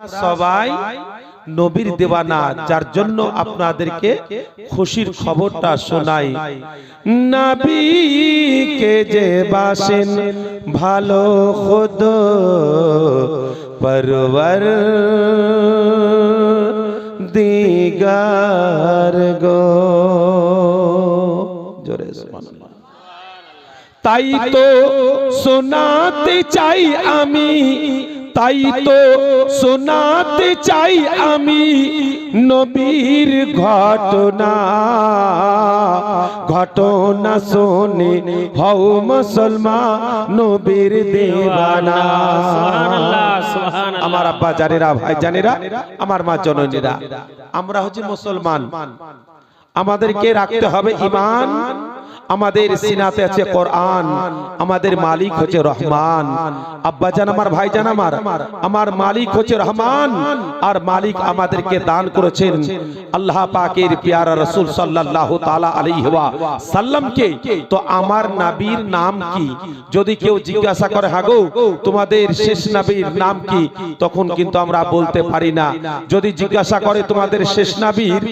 সবাই নবীর দেওয়ানা, যার জন্য আপনাদেরকে খুশির খবরটা শোনাই। নবীকে যে বাসেন, ভালো খুদ পরবর দিগার গো। জোরে তাই তো শোনাতে চাই আমি তাই তো শোনাতে চাই আমি নবীর ঘটনা। ঘটনা শোনে হও মুসলমান নবীর সুবহানাল্লাহ। আমার আব্বা জানেরা ভাই জানেরা আমার মা জননীরা। আমরা হচ্ছে মুসলমান। আমাদেরকে রাখতে হবে ইমান। আমাদের সিনাতে আছে কোরআন আমাদের মালিক হচ্ছে রহমান। আব্বা জান আমার ভাই জান আমার আমার মালিক হচ্ছে রহমান। আর মালিক আমাদেরকে দান করেছেন আল্লাহ পাকের পিয়ারা রসুল সাল্লাল্লাহু তাআলা আলাইহি ওয়া সাল্লামকে তো আমার নবীর নাম কি? যদি কেউ জিজ্ঞাসা করে হাগো তোমাদের শেষ নবীর নাম কি? তখন কিন্তু আমরা বলতে পারি না। যদি জিজ্ঞাসা করে তোমাদের শেষ নবীর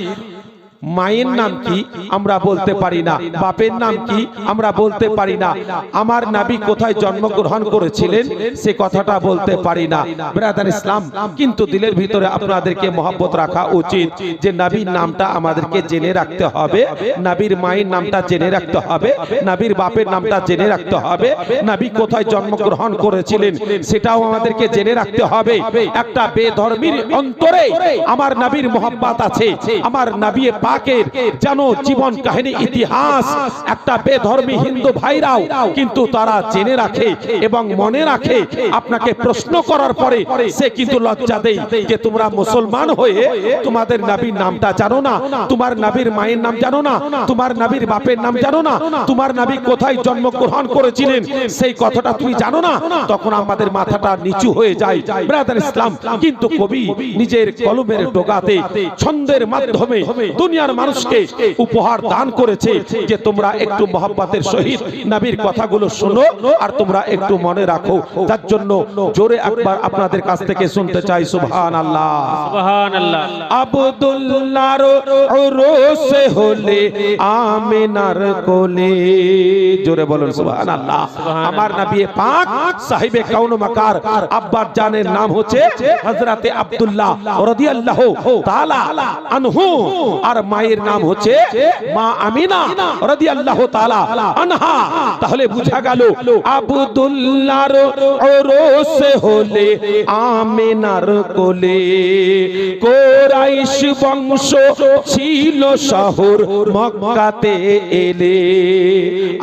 মায়ের নাম কি আমরা বলতে পারি না? বাপের নাম কি আমরা বলতে পারি না। আমার নাবি কোথায় জন্মগ্রহণ করেছিলেন সে কথাটা বলতে পারি না। ব্রাদার ইসলাম কিন্তু দিলের ভিতরে আপনাদেরকে মহব্বত রাখা উচিত যে নবীর নামটা আমাদেরকে জেনে রাখতে হবে। নবীর মায়ের নামটা জেনে রাখতে হবে। নবীর বাপের নামটা জেনে রাখতে হবে। নবী কোথায় জন্মগ্রহণ করেছিলেন সেটাও আমাদেরকে জেনে রাখতে হবে। একটা বেধর্মীর অন্তরে আমার নবীর মোহাম্মত আছে আমার নবী পাকের যেন জীবন কাহিনী ইতিহাস একটা বেধর্মী হিন্দু ভাইরাও কিন্তু তারা জেনে রাখে এবং মনে রাখে আপনাকে প্রশ্ন করার পরে সে কিন্তু লজ্জা দেয় যে তোমরা মুসলমান হয়ে তোমাদের নবীর নামটা জানো না তোমার নবীর মায়ের নাম জানো না তোমার নবীর বাপের নাম জানো না তোমার নবী কোথায় জন্মগ্রহণ করেছিলেন সেই কথাটা তুমি জানো না তখন আমাদের মাথাটা নিচু হয়ে যায় ব্রাদার ইসলাম কিন্তু কবি নিজের কলমের ডোগাতে ছন্দের মাধ্যমে দুনিয়ার মানুষকে উপহার দান করেছে যে তোমরা একটু মহব্বতের সহিত নবীর কথাগুলো শোনো আর তোমরা একটু মনে রাখো। যার জন্য জোরে একবার আপনাদের কাছ থেকে শুনতে চাই সুবহান আল্লাহ আবদুল্লাহর হলে আমিনার কোলে। জোরে বলুন সুবহানাল্লাহ। আমার নবী পাক সাহিবে কাউন মাকার আব্বার জানের নাম হচ্ছে হযরতে আব্দুল্লাহ রাদিয়াল্লাহু তাআলা আনহু। আর মায়ের নাম হচ্ছে মা আমিনা রাদিয়াল্লাহু তাআলা আনহা। তাহলে বুঝা গেল আব্দুল্লাহর ওরসে হলে আমিনার কোলে কোরাইশ বংশ ছিল শহর মক্কাতে এলে।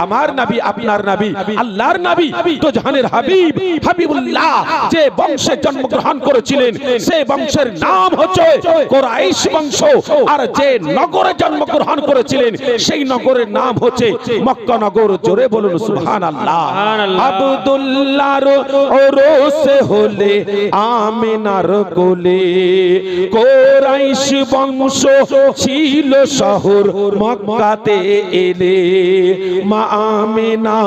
আমার নবী আপনার নবী আল্লাহর নবী তো জাহানের হাবিব হাবিবুল্লাহ যে বংশে জন্মগ্রহণ করেছিলেন সেই বংশের নাম হচ্ছে কোরাইশ বংশ। আর যে নগরে জন্মগ্রহণ করেছিলেন। সেই নগরের নাম হচ্ছে মক্কা নগর। জোরে বলুন। আব্দুল্লাহর ওরসে হলে আমিনার কোলে কোরাইশ বংশ ছিল শহর। মক্কাতে এলে মা আমিনা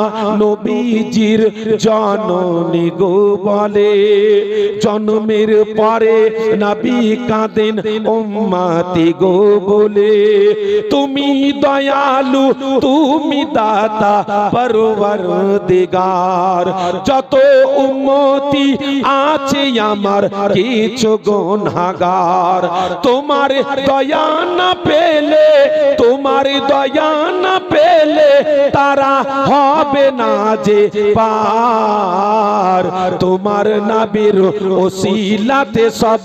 নবীজির জননী গো বলে জন্মের পরে নবী কাঁদেন উম্মতি গো বলে। তুমি দয়ালু, তুমি দাতা পরবর দিগার যত উম্মতি আছে আমার, কিছু গুনাহগার। তোমার দয়া না পেলে, তোমার দয়া না পেলে তারা হবে না যে পার। তোমার নাবির ওসিলাতে সব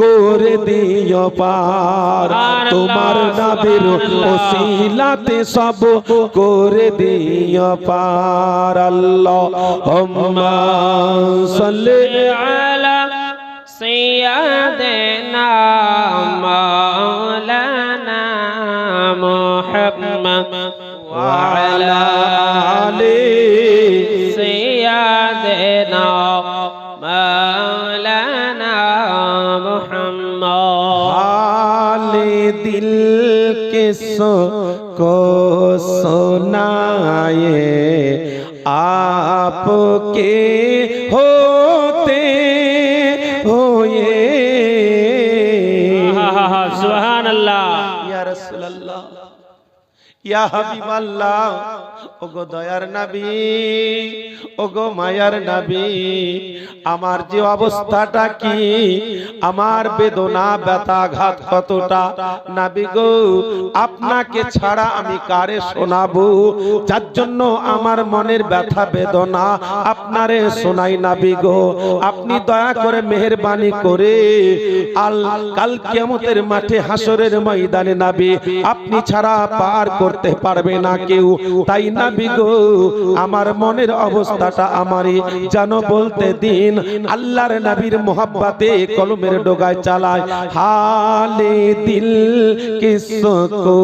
করে দিও পার। তোমার নাবির ওসিলাতে সব করে দিও পার আল্লাহ সাল্লি على سيدنا مولانا محمد وعلى آل کس کو سنائے آپ کے ہوتے ہوئے؟ سبحان اللہ۔ یا رسول اللہ یا حبیب اللہ ওগো দয়ার নবী, ওগো মায়ার নবী, আমার যে অবস্থাটা কি? আমার বেদনা, ব্যথাঘাত কতটা? নবী গো, আপনাকে ছাড়া আমি কারে শোনাবো? যার জন্য আমার মনের ব্যথা, বেদনা আপনারে শোনাই নাবি গো। আপনি দয়া করে মেহেরবানি করে আল, কাল কিয়ামতের মাঠে হাসরের ময়দানে নাবি, আপনি ছাড়া পার করতে পারবে না কেউ। তাই নাবি গো আমার মনের অবস্থাটা আমারই যেন বলতে দিন আল্লাহর নবীর মোহাব্বতে কলমের ডোগায় চালায় হালে দিল কিসকো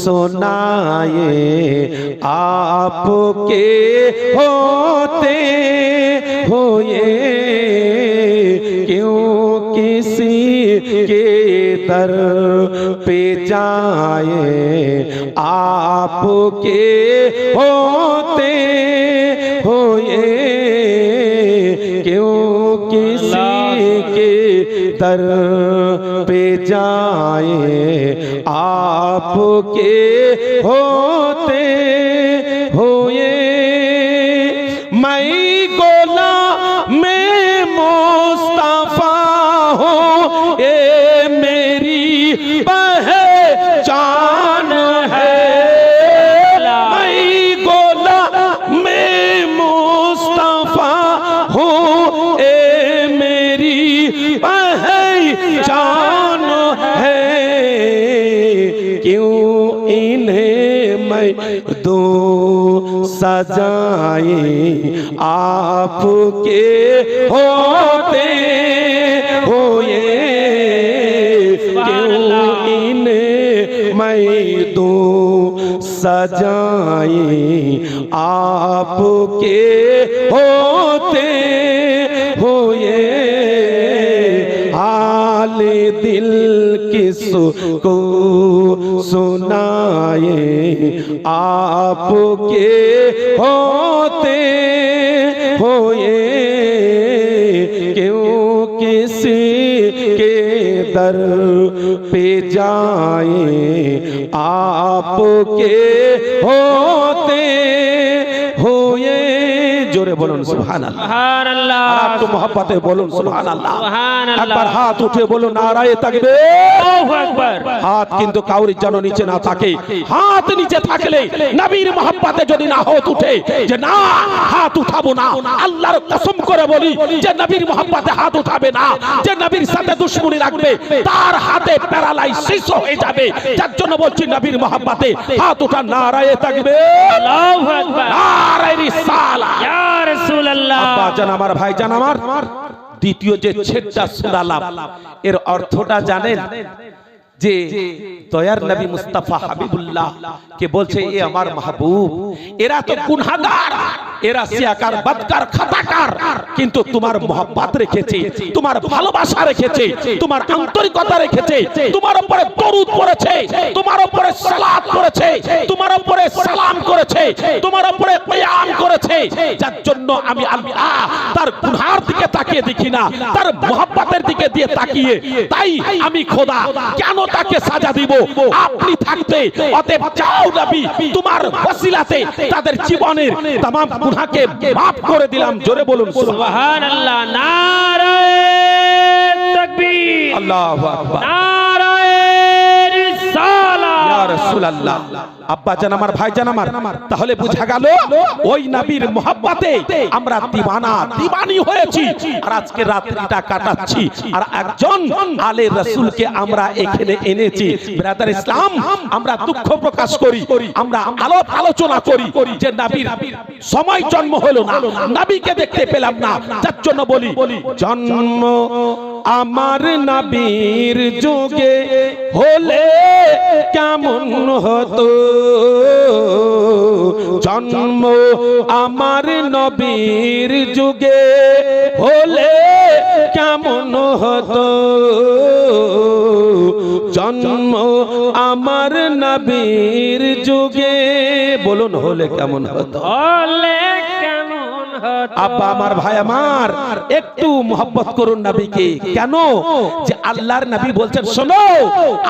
সোনায়ে आपके होते हुए क्यों किसी के در پہ جائے آپ کے ہوتے ہوئے۔ کیوں کسی کے در پہ جائے آپ کے ہوتے سجائیں آپ کے ہوتے ہوئے میں تو سجائیں آپ کے ہوتے دل کس کو سنائے آپ کے ہوتے ہوئے کیوں کسی کے در پہ جائیں آپ کے ہو বলুন সুবহানাল্লাহ। আর একটু মহব্বতে বলুন সুবহানাল্লাহ। একবার হাত উঠে বলুন নারায়ে আকবার। হাত কিন্তু কাউরি যেন নিচে না থাকে। হাত নিচে থাকলে নবীর মহব্বতে যদি না হাত উঠে যে না হাত উঠাবো না। আল্লাহর কসম করে বলি যে নবীর মহব্বতে হাত উঠাবে না যে নবীর সাথে দুশ্মনী রাখবে তার হাতে প্যারালাইসিস হয়ে যাবে। যার জন্য বলছি নবীর মহব্বতে হাত উঠা নারায়ে থাকবে আল্লাহু আকবার। নারায়ে রিসালা আমার, ভাই, জান আমার। দ্বিতীয় যে ছেদটা শোনালাম এর অর্থটা জানেন যে দয়ার নবী মুস্তাফা হাবিবুল্লাহ কে বলছে, এ আমার মাহবুব, এরা তো গুনাহগার, এরা সিয়াকার, বদকার খাতাকার কিন্তু তোমার মোহাব্বত রেখেছে, তোমার ভালোবাসা রেখেছে, তোমার আন্তরিকতা রেখেছে, তোমার উপরে দরুদ পড়েছে, তোমার উপরে সালাত করেছে তোমার উপরে সালাম করেছে, তোমার উপরে কিয়াম করেছে যার জন্য আমি আল্লাহ তার গুনহার দিকে তাকিয়ে দেখি না তার মোহাব্বতের দিকে দিয়ে তাকিয়ে তাই আমি খোদা কেন তাকে সাজা দিব আপনি থাকতে অতএব চাও নবী তোমার ওসিলাতে তাদের জীবনের तमाम গুনাহকে maaf করে দিলাম জোরে বলুন সুবহান আল্লাহ নারায়ে তাকবীর আল্লাহু আকবার নারায়ে আব্বা জান আমার, ভাই জান আমার, তাহলে বুঝা গেল ওই আমরা দিওয়ানা দিওয়ানি হয়েছি। আর আজকে রাত্রিটা কাটাচ্ছি। আর একজন আলে রাসূলকে আমরা এখানে এনেছি। ব্রাদার ইসলাম, আমরা দুঃখ প্রকাশ করি, আমরা আলোপ আলোচনা করি যে নবীর সময় জন্ম হলো না, নবীকে দেখতে পেলাম না, যার জন্য বলি, জন্ম আমার নবীর যুগে হলে কেমন হতো? জন্ম আমার নবীর যুগে হলে কেমন হতো? জন্ম আমার নবীর যুগে বলুন হলে কেমন হতো? হলে আব্বা, আমার ভাই আমার, একটু মোহব্বত করুন নবীকে। কেন? যে আল্লাহর নবী বলছেন, শোনো,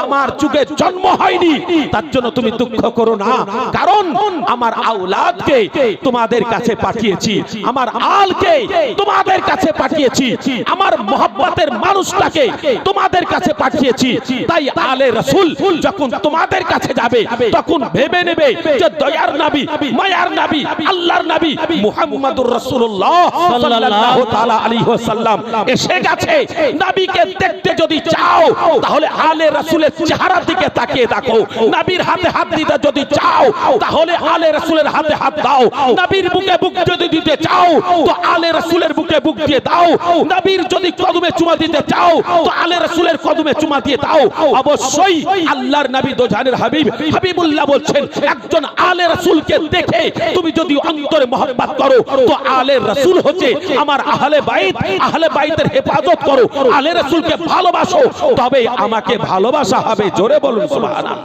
আমার যুগে জন্ম হয়নি, তার জন্য তুমি দুঃখ করো না। কারণ আমার আওলাদকে তোমাদের কাছে পাঠিয়েছি, আমার আলকে তোমাদের কাছে পাঠিয়েছি, আমার মোহব্বতের মানুষটাকে তোমাদের কাছে পাঠিয়েছি। তাই আলে রসুল যখন তোমাদের কাছে যাবে, তখন ভেবে নেবে যে দয়ার নাবি, মায়ার নবী, আল্লাহর নবী, মুহাম্মাদুর যদি আলে রাসূলের চেহারার কদমে চুমা দিতে চাও, তো আলে কদমে চুমা দিয়ে দাও। অবশ্যই আল্লাহর দোজানের হাবিব হাবিবুল্লাহ বলছেন, একজন আলে দেখে তুমি যদি অন্তরে মহব্বত করো, তো আলে রাসূল হচ্ছে আমার আহলে বাইত, আহলে বাইতের হেফাজত করো, আহলে রাসূলকে ভালোবাসো, তবে আমাকে ভালোবাসা হবে, জোরে বলুন সুবহানাল্লাহ।